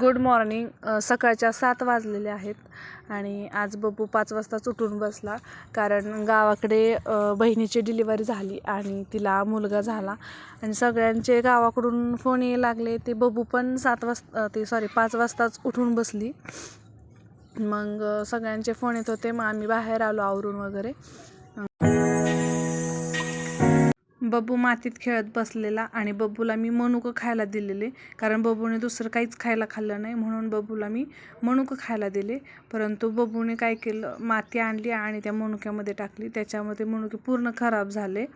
Good morning. सकाळच्या सात वाजलेले आहेत आणि आज बबू पाच वाजताच उठून बसला कारण गावाकडे बहिणीची डिलिव्हरी झाली आणि तिला मुलगा झाला आणि सगळ्यांचे गावाकडून फोन ये लागले. ते बबू पण सात वाजता ते सॉरी पाच वाजताच उठून बसली. मग सगळ्यांचे फोन येत होते. मग आम्ही बाहेर आलो आवरून वगैरे. बब्बू मातीत खेळत बसलेला आणि बब्बूला मी मनुकं खायला दिलेले. कारण बब्बूने दुसरं काहीच खायला खाल्लं नाही म्हणून बब्बूला मी मनुकं खायला दिले. परंतु बब्बूने काय केलं? माती आणली आणि त्या मनुक्यामध्ये टाकली. त्याच्यामध्ये मनुके पूर्ण खराब झाले.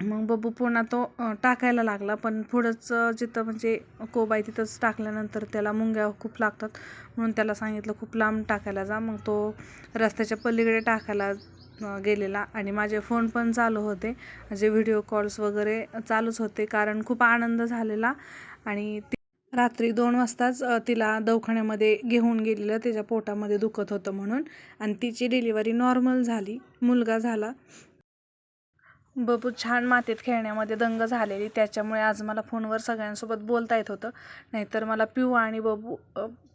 मग बब्बू पुन्हा तो टाकायला लागला. पण पुढंच जिथं म्हणजे कोबाई तिथंच टाकल्यानंतर त्याला मुंग्या खूप लागतात म्हणून त्याला सांगितलं खूप लांब टाकायला जा. मग तो रस्त्याच्या पलीकडे टाकायला गेलेला आणि माझे फोन पण चालू होते. माझे व्हिडिओ कॉल्स वगैरे चालूच होते कारण खूप आनंद झालेला आणि रात्री दोन वाजताच तिला दवाखान्यामध्ये घेऊन गेलेलं तिच्या पोटामध्ये दुखत होतं म्हणून. आणि तिची डिलिव्हरी नॉर्मल झाली मुलगा झाला. बबू छान मातीत खेळण्यामध्ये दंग झालेली त्याच्यामुळे आज मला फोनवर सगळ्यांसोबत बोलता येत होतं. नाहीतर मला पिऊ आणि बबू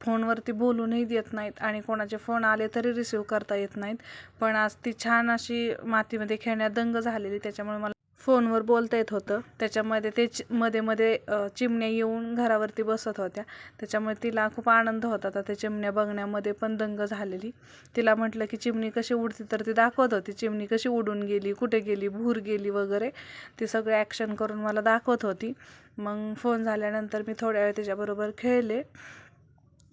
फोनवरती बोलूनही देत नाहीत आणि कोणाचे फोन आले तरी रिसीव करता येत नाहीत. पण आज ती छान अशी मातीमध्ये खेळण्यात दंग झालेली त्याच्यामुळे मला फोनवर बोलता येत होतं. त्याच्यामध्ये ते चि मध्ये मध्ये चिमण्या येऊन घरावरती बसत होत्या. त्याच्यामुळे तिला खूप आनंद होता आता त्या चिमण्या बघण्यामध्ये पण दंग झालेली. तिला म्हटलं की चिमणी कशी उडती? तर ती दाखवत होती. चिमणी कशी उडून गेली? कुठे गेली? भूर गेली वगैरे? ती सगळे ॲक्शन करून मला दाखवत होती. मग फोन झाल्यानंतर मी थोड्या वेळ त्याच्याबरोबर खेळले.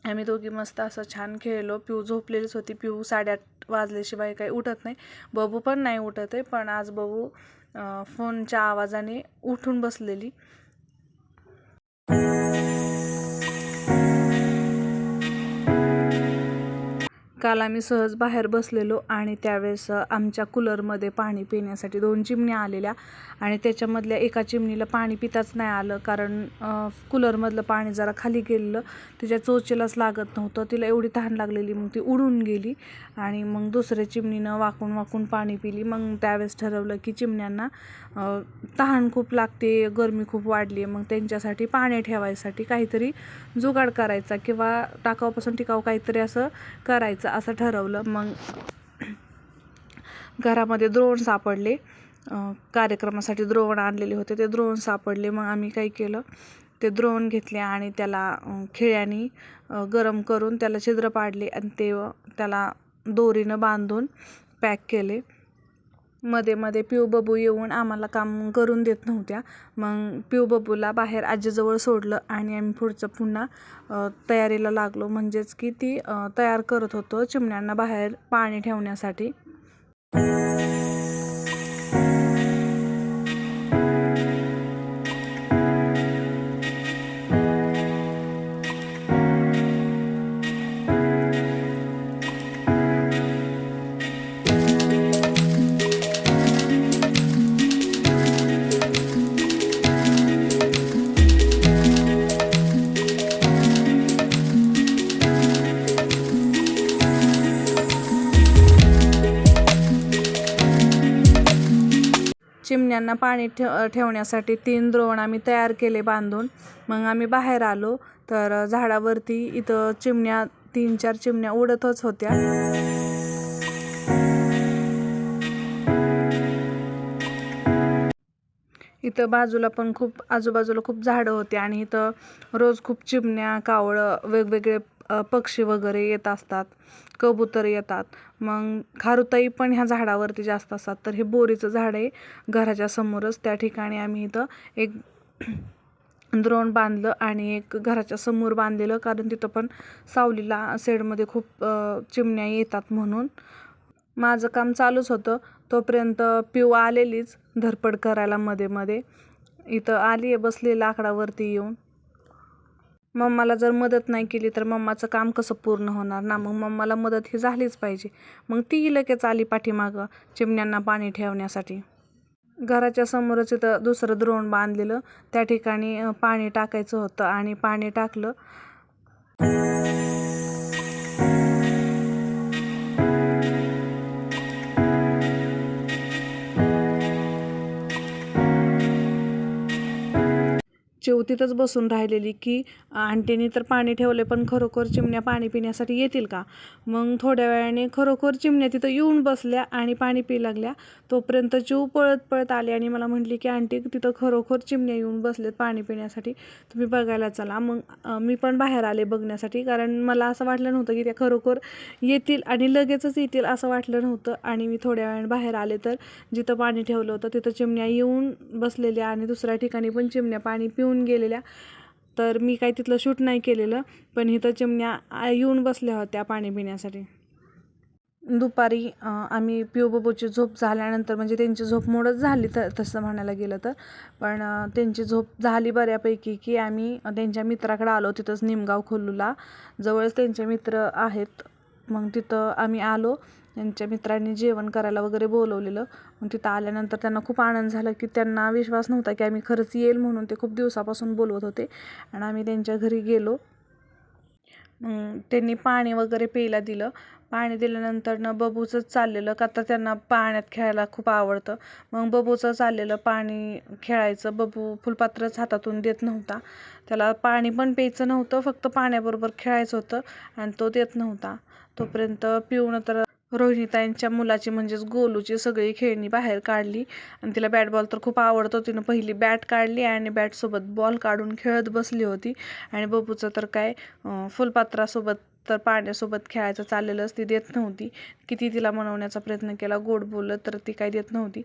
आम्ही दोघी मस्त असं छान खेळलो. पिऊ झोपलेलीच होती. पिऊ साडेआठ वाजल्याशिवाय काही उठत नाही. बबू पण नाही उठत आहे. पण आज बबू फोनच्या आवाजाने उठून बसलेली. काल आम्ही सहज बाहेर बसलेलो आणि त्यावेळेस आमच्या कूलरमध्ये पाणी पिण्यासाठी दोन चिमण्या आलेल्या आणि त्याच्यामधल्या एका चिमणीला पाणी पिताच नाही आलं कारण कूलरमधलं पाणी जरा खाली गेलेलं. तिच्या चोचेलाच लागत नव्हतं. तिला एवढी तहान लागलेली मग ती उडून गेली आणि मग दुसऱ्या चिमणीनं वाकून वाकून पाणी पिली. मग त्यावेळेस ठरवलं की चिमण्यांना तहान खूप लागते गरमी खूप वाढली आहे मग त्यांच्यासाठी पाणी ठेवायसाठी काहीतरी जुगाड करायचा किंवा टाकावपासून टिकाऊ काहीतरी असं करायचं. असं ठरवलं. मग घरामध्ये द्रोण सापडले. कार्यक्रमासाठी द्रोण आणलेले होते. ते द्रोण सापडले. मग आम्ही काय केलं? ते द्रोण घेतले आणि त्याला खिळ्यानी गरम करून त्याला छिद्र पाडले आणि ते त्याला दोरीनं बांधून पॅक केले. मध्ये मध्ये पिऊ बबू येऊन आम्हाला काम करून देत नव्हत्या. मग पिऊ बबूला बाहेर आजीजवळ सोडलं आणि आम्ही पुढचं पुन्हा तयारीला लागलो. म्हणजेच की ती तयार करत होतो चिमण्यांना बाहेर पाणी ठेवण्यासाठी. त्यांना पाणी ठेव ठेवण्यासाठी तीन द्रोण आम्ही तयार केले बांधून. मग आम्ही बाहेर आलो तर झाडावरती इथं चिमण्या तीन चार चिमण्या उडतच होत्या. इथं बाजूला पण खूप आजूबाजूला खूप झाडं होती आणि इथं रोज खूप चिमण्या कावळं वेगवेगळे पक्षी वगैरे येत असतात कबूतर येतात. मग खारुताई पण ह्या झाडावरती जास्त असतात. तर हे बोरीचं झाड आहे घराच्या समोरच. त्या ठिकाणी आम्ही इथं एक द्रोण बांधलं आणि एक घराच्या समोर बांधलेलं. कारण तिथं पण सावलीला सेडमध्ये खूप चिमण्या येतात म्हणून. माझं काम चालूच होतं. तोपर्यंत पिऊ आलेलीच धरपड करायला मध्ये मध्ये. इथं आली आहे बसली लाकडावरती येऊन. मम्माला जर मदत नाही केली तर मम्माचं काम कसं पूर्ण होणार ना? मग मम्माला मदत ही झालीच पाहिजे. मग ती लगेच आली पाठीमागं चिमण्यांना पाणी ठेवण्यासाठी. घराच्या समोरच इथं दुसरं द्रोण बांधलेलं. त्या ठिकाणी पाणी टाकायचं होतं आणि पाणी टाकलं. चिवतीतच तिथंच बसून राहिलेली की आंटीने तर पाणी ठेवले पण खरोखर चिमण्या पाणी पिण्यासाठी येतील का? मग थोड्या वेळाने खरोखर चिमण्या तिथं येऊन बसल्या आणि पाणी पी लागल्या. तोपर्यंत चिव पळत पळत आली आणि मला म्हटली की आंटी तिथं खरोखर चिमण्या येऊन बसलेत पाणी पिण्यासाठी. तुम्ही बघायला चला. मग मी पण बाहेर आले बघण्यासाठी कारण मला असं वाटलं नव्हतं की त्या खरोखर येतील आणि लगेचच येतील असं वाटलं नव्हतं. आणि मी थोड्या वेळाने बाहेर आले तर जिथं पाणी ठेवलं होतं तिथं चिमण्या येऊन बसलेल्या आणि दुसऱ्या ठिकाणी पण चिमण्या पाणी पिऊन गेलेल्या. तर मी काही तिथलं शूट नाही केलेलं पण इथं चिमण्या येऊन बसल्या होत्या पाणी पिण्यासाठी. दुपारी आम्ही पिऊ झोप झाल्यानंतर म्हणजे त्यांची झोप मोडच झाली तर तसं म्हणायला गेलं तर. पण त्यांची झोप झाली बऱ्यापैकी की आम्ही त्यांच्या मित्राकडे आलो तिथंच निमगाव खोल्लूला जवळच त्यांचे मित्र आहेत. मग तिथं आम्ही आलो. त्यांच्या मित्रांनी जेवण करायला वगैरे बोलवलेलं. मग तिथं आल्यानंतर त्यांना खूप आनंद झाला की त्यांना विश्वास नव्हता की आम्ही खरंच येईल म्हणून ते खूप दिवसापासून बोलवत होते. आणि आम्ही त्यांच्या घरी गेलो. मग त्यांनी पाणी वगैरे प्यायला दिलं. पाणी दिल्यानंतर न बबूचंच चाललेलं का तर त्यांना पाण्यात खेळायला खूप आवडतं. मग बबूचं चाललेलं पाणी खेळायचं. बबू फुलपात्रच हातातून देत नव्हता. त्याला पाणी पण प्यायचं नव्हतं फक्त पाण्याबरोबर खेळायचं होतं आणि तो देत नव्हता. तोपर्यंत पिऊन तर रोहिणीताईंच्या मुलाची म्हणजेच गोलूची सगळी खेळणी बाहेर काढली. आणि तिला बॅट बॉल तर खूप आवडतो तिनं पहिली बॅट काढली आणि बॅटसोबत बॉल काढून खेळत बसली होती. आणि बबूचं तर काय फुलपात्रासोबत तर पाण्यासोबत खेळायचं चाललेलंच ती देत नव्हती. किती तिला मनवण्याचा प्रयत्न केला गोड बोललं तर ती काय देत नव्हती.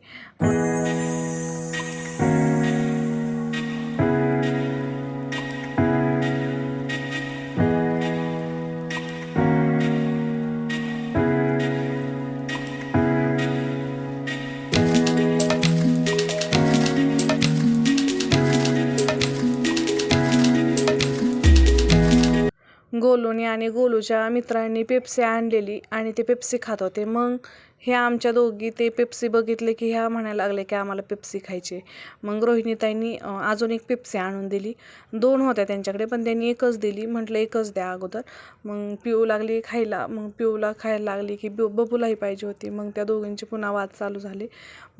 आणि गोलूच्या मित्रांनी पेप्सी आणलेली आणि ते पेप्सी खात होते. मग हे आमच्या दोघी ते पेप्सी बघितले की ह्या म्हणायला लागले की आम्हाला पेप्सी खायची. मग रोहिणीताईंनी अजून एक पेप्सी आणून दिली. दोन होत्या त्यांच्याकडे पण त्यांनी एकच दिली. म्हटलं एकच द्या अगोदर. मग पिऊ लागली खायला. मग पिऊला खायला लागली की बिऊ बबूलाही पाहिजे होती. मग त्या दोघींची पुन्हा वाद चालू झाली.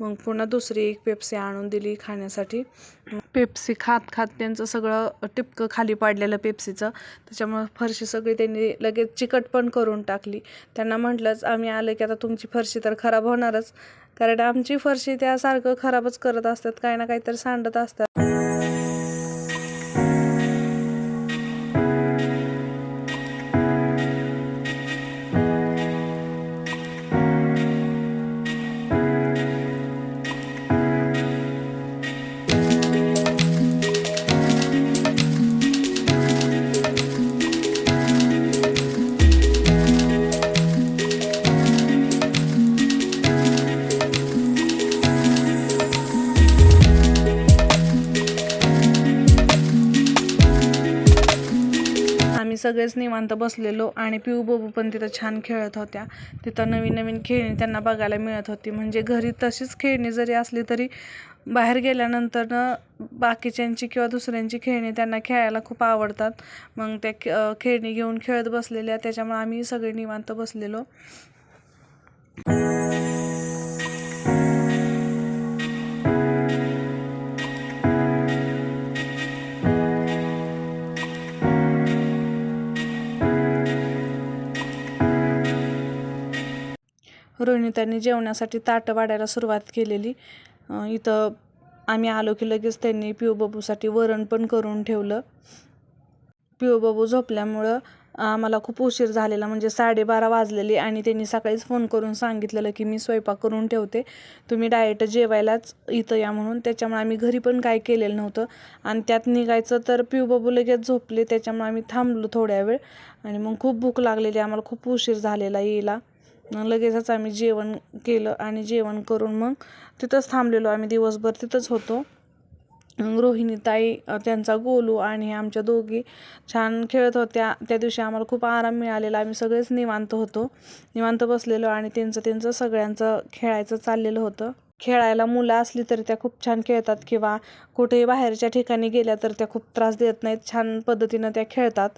मग पुन्हा दुसरी एक पेप्सी आणून दिली खाण्यासाठी. पेप्सी खात खात त्यांचं सगळं टिपकं खाली पाडलेलं पेप्सीचं त्याच्यामुळं फरशी सगळी त्यांनी लगेच चिकट पण करून टाकली. त्यांना म्हटलंच आम्ही आलं की आता तुमची फरशी तर खराब होणारच. कारण आमची फरशी त्यासारखं खराबच करत असतात काही ना काहीतरी सांडत असतात. सगळेच निवांत बसलेलो आणि पिऊ बबू पण तिथं छान खेळत होत्या. तिथं नवीन नवीन खेळणी त्यांना बघायला मिळत होती. म्हणजे घरी तशीच खेळणी जरी असली तरी बाहेर गेल्यानंतर बाकीच्यांची किंवा दुसऱ्यांची खेळणी त्यांना खेळायला खूप आवडतात. मग त्या खेळणी घेऊन खेळत बसलेल्या त्याच्यामुळे आम्ही सगळे निवांत बसलेलो. रोहिणीताईंनी जेवणासाठी ताटं वाढायला सुरुवात केलेली. इथं आम्ही आलो की लगेच त्यांनी पिऊ बाबूसाठी वरण पण करून ठेवलं. पिऊ बाबू झोपल्यामुळं आम्हाला खूप उशीर झालेला म्हणजे साडेबारा वाजलेली आणि त्यांनी सकाळीच फोन करून सांगितलेलं की मी स्वयंपाक करून ठेवते तुम्ही डायरेक्ट जेवायलाच इथं या म्हणून. त्याच्यामुळे आम्ही घरी पण काय केलेलं नव्हतं आणि त्यात निघायचं तर पिऊ बाबू लगेच झोपले त्याच्यामुळे आम्ही थांबलो थोड्या वेळ आणि मग खूप भूक लागलेली आम्हाला खूप उशीर झालेला यायला. लगेचच आम्ही जेवण केलं आणि जेवण करून मग तिथंच थांबलेलो. आम्ही दिवसभर तिथंच होतो. मग रोहिणीताई त्यांचा गोलू आणि आमच्या दोघी छान खेळत होत्या. त्या दिवशी आम्हाला खूप आराम मिळालेला. आम्ही सगळेच निवांत होतो. निवांत बसलेलो आणि त्यांचं त्यांचं सगळ्यांचं खेळायचं चाललेलं होतं. खेळायला मुलं असली तरी त्या खूप छान खेळतात किंवा कुठेही बाहेरच्या ठिकाणी गेल्या तर त्या खूप त्रास देत नाहीत. छान पद्धतीनं त्या खेळतात.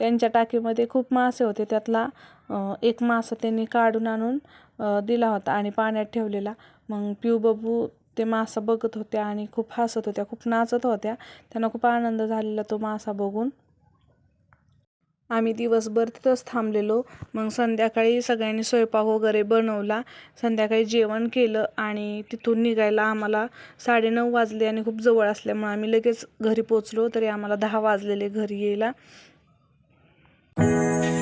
त्यांच्या टाकीमध्ये खूप मासे होते. त्यातला एक मासा त्यांनी काढून आणून दिला होता आणि पाण्यात ठेवलेला. मग पिऊबबू ते मासा बघत होत्या आणि खूप हसत होत्या खूप नाचत होत्या. त्यांना खूप आनंद झालेला तो मासा बघून. आम्ही दिवसभर तिथंच थांबलेलो. मग संध्याकाळी सगळ्यांनी स्वयंपाक वगैरे बनवला. संध्याकाळी जेवण केलं आणि तिथून निघायला आम्हाला साडेनऊ वाजले आणि खूप जवळ असल्यामुळे आम्ही लगेच घरी पोचलो. तरी आम्हाला दहा वाजलेले घरी यायला. Música